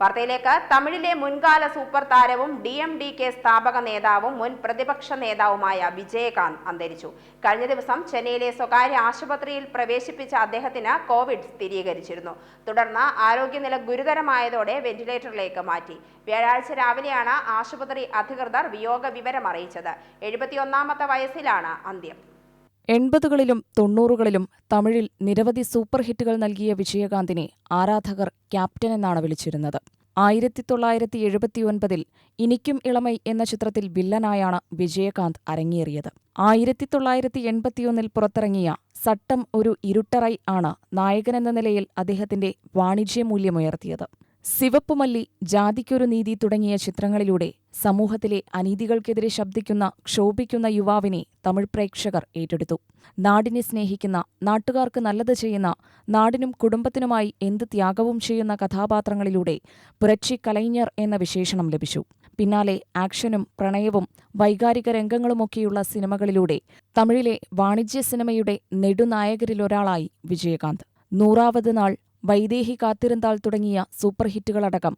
വാർത്തയിലേക്ക്. തമിഴിലെ മുൻകാല സൂപ്പർ താരവും ഡി എം ഡി കെ സ്ഥാപക നേതാവും മുൻ പ്രതിപക്ഷ നേതാവുമായ വിജയകാന്ത് അന്തരിച്ചു. കഴിഞ്ഞ ദിവസം ചെന്നൈയിലെ സ്വകാര്യ ആശുപത്രിയിൽ പ്രവേശിപ്പിച്ച അദ്ദേഹത്തിന് കോവിഡ് സ്ഥിരീകരിച്ചിരുന്നു. തുടർന്ന് ആരോഗ്യനില ഗുരുതരമായതോടെ വെന്റിലേറ്ററിലേക്ക് മാറ്റി. വ്യാഴാഴ്ച രാവിലെയാണ് ആശുപത്രി അധികൃതർ വിയോഗ വിവരം അറിയിച്ചത്. എഴുപത്തിയൊന്നാമത്തെ വയസ്സിലാണ് അന്ത്യം. എൺപതുകളിലും തൊണ്ണൂറുകളിലും തമിഴിൽ നിരവധി സൂപ്പർ ഹിറ്റുകൾ നൽകിയ വിജയകാന്തിനെ ആരാധകർ ക്യാപ്റ്റൻ എന്നാണ് വിളിച്ചിരുന്നത്. ആയിരത്തി തൊള്ളായിരത്തി എഴുപത്തിയൊൻപതിൽ ഇനിക്കും ഇളമൈ എന്ന ചിത്രത്തിൽ വില്ലനായാണ് വിജയകാന്ത് അരങ്ങേറിയത്. ആയിരത്തി തൊള്ളായിരത്തി എൺപത്തിയൊന്നിൽ പുറത്തിറങ്ങിയ സട്ടം ഒരു ഇരുട്ടറൈ ആണ് നായകനെന്ന നിലയിൽ അദ്ദേഹത്തിന്റെ വാണിജ്യമൂല്യമുയർത്തിയത് സിവപ്പുമല്ലി ജാതിക്കൊരു നീതി തുടങ്ങിയ ചിത്രങ്ങളിലൂടെ സമൂഹത്തിലെ അനീതികൾക്കെതിരെ ശബ്ദിക്കുന്ന ക്ഷോഭിക്കുന്ന യുവാവിനെ തമിഴ് പ്രേക്ഷകർ ഏറ്റെടുത്തു. നാടിനെ സ്നേഹിക്കുന്ന നാട്ടുകാർക്ക് നല്ലത് ചെയ്യുന്ന നാടിനും കുടുംബത്തിനുമായി എന്ത് ത്യാഗവും ചെയ്യുന്ന കഥാപാത്രങ്ങളിലൂടെ പുരച്ചി കലൈഞ്ഞർ എന്ന വിശേഷണം ലഭിച്ചു. പിന്നാലെ ആക്ഷനും പ്രണയവും വൈകാരിക രംഗങ്ങളുമൊക്കെയുള്ള സിനിമകളിലൂടെ തമിഴിലെ വാണിജ്യ സിനിമയുടെ നെടുനായകരിലൊരാളായി വിജയകാന്ത്. നൂറാവത് നാൾ വൈദേഹി കാത്തിരുന്നാൾ തുടങ്ങിയ സൂപ്പർ ഹിറ്റുകളടക്കം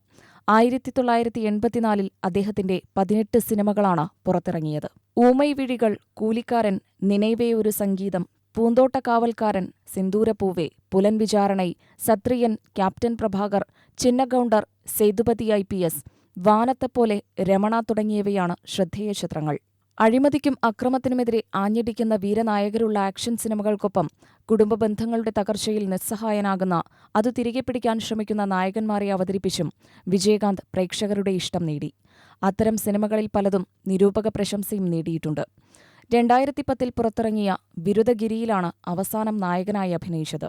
ആയിരത്തി തൊള്ളായിരത്തി എൺപത്തിനാലിൽ അദ്ദേഹത്തിന്റെ പതിനെട്ട് സിനിമകളാണ് പുറത്തിറങ്ങിയത്. ഊമൈവിഴികൾ Coolikkaran Ninaive Oru Sangeetham Poonthotta Kaavalkaran Sindhoora Poove Pulan Visaranai Chatriyan Captain Prabhakar Chinna Gounder Sethupathi I P S Vanathaippola Ramana തുടങ്ങിയവയാണ് ശ്രദ്ധേയ ചിത്രങ്ങൾ. അഴിമതിക്കും അക്രമത്തിനുമെതിരെ ആഞ്ഞടിക്കുന്ന വീരനായകരുള്ള ആക്ഷൻ സിനിമകൾക്കൊപ്പം കുടുംബ ബന്ധങ്ങളുടെ തകർച്ചയിൽ നിസ്സഹായനാകുന്ന അത് തിരികെ പിടിക്കാൻ ശ്രമിക്കുന്ന നായകന്മാരെ അവതരിപ്പിച്ചും വിജയകാന്ത് പ്രേക്ഷകരുടെ ഇഷ്ടം നേടി. അത്തരം സിനിമകളിൽ പലതും നിരൂപക പ്രശംസയും നേടിയിട്ടുണ്ട്. രണ്ടായിരത്തി പത്തിൽ പുറത്തിറങ്ങിയ ബിരുദഗിരിയിലാണ് അവസാനം നായകനായി അഭിനയിച്ചത്.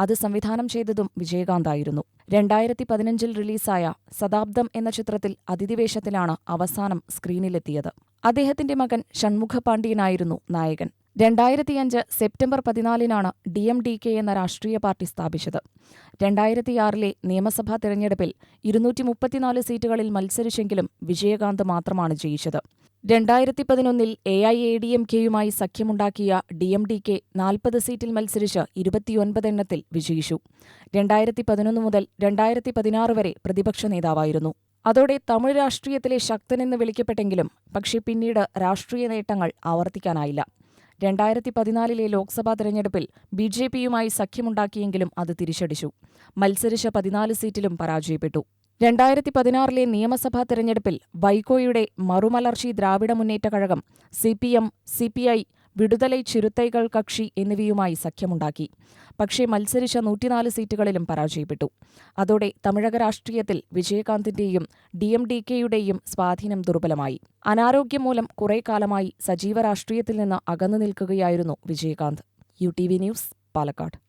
അത് സംവിധാനം ചെയ്തതും വിജയകാന്തായിരുന്നു. രണ്ടായിരത്തി പതിനഞ്ചിൽ റിലീസായ ശതാബ്ദം എന്ന ചിത്രത്തിൽ അതിഥിവേഷത്തിലാണ് അവസാനം സ്ക്രീനിലെത്തിയത്. അദ്ദേഹത്തിന്റെ മകൻ ഷൺമുഖ പാണ്ഡ്യനായിരുന്നു നായകൻ. രണ്ടായിരത്തിയഞ്ച് സെപ്റ്റംബർ പതിനാലിനാണ് ഡി എം ഡി കെ എന്ന രാഷ്ട്രീയ പാർട്ടി സ്ഥാപിച്ചത്. രണ്ടായിരത്തിയാറിലെ നിയമസഭാ തെരഞ്ഞെടുപ്പിൽ ഇരുന്നൂറ്റി മുപ്പത്തിനാല് സീറ്റുകളിൽ മത്സരിച്ചെങ്കിലും വിജയകാന്ത് മാത്രമാണ് ജയിച്ചത്. രണ്ടായിരത്തി പതിനൊന്നിൽ A I A D M കെയുമായി സഖ്യമുണ്ടാക്കിയ ഡി എം ഡി കെ നാൽപ്പത് സീറ്റിൽ മത്സരിച്ച് ഇരുപത്തിയൊൻപത് എണ്ണത്തിൽ വിജയിച്ചു. രണ്ടായിരത്തി പതിനൊന്ന് മുതൽ രണ്ടായിരത്തി പതിനാറ് വരെ പ്രതിപക്ഷ നേതാവായിരുന്നു. അതോടെ തമിഴ് രാഷ്ട്രീയത്തിലെ ശക്തനെന്ന് വിളിക്കപ്പെട്ടെങ്കിലും പക്ഷേ പിന്നീട് രാഷ്ട്രീയ നേട്ടങ്ങൾ ആവർത്തിക്കാനായില്ല. രണ്ടായിരത്തി പതിനാലിലെ ലോക്സഭാ തെരഞ്ഞെടുപ്പിൽ ബി ജെ പിയുമായി സഖ്യമുണ്ടാക്കിയെങ്കിലും അത് തിരിച്ചടിച്ചു. മത്സരിച്ച പതിനാല് സീറ്റിലും പരാജയപ്പെട്ടു. രണ്ടായിരത്തി പതിനാറിലെ നിയമസഭാ തെരഞ്ഞെടുപ്പിൽ വൈകോയുടെ Marumalarchi Dravida Munnetra Kazhagam C P M C P I Viduthalai Chiruthaigal Katchi എന്നിവയുമായി സഖ്യമുണ്ടാക്കി. പക്ഷേ മത്സരിച്ച നൂറ്റിനാല് സീറ്റുകളിലും പരാജയപ്പെട്ടു. അതോടെ തമിഴക രാഷ്ട്രീയത്തിൽ വിജയകാന്തിന്റെയും ഡി എം ഡി കെയുടെയും സ്വാധീനം ദുർബലമായി. അനാരോഗ്യം മൂലം കുറേ കാലമായി സജീവ രാഷ്ട്രീയത്തിൽ നിന്ന് അകന്നു നിൽക്കുകയായിരുന്നു Vijayakanth. U T V news Palakkad.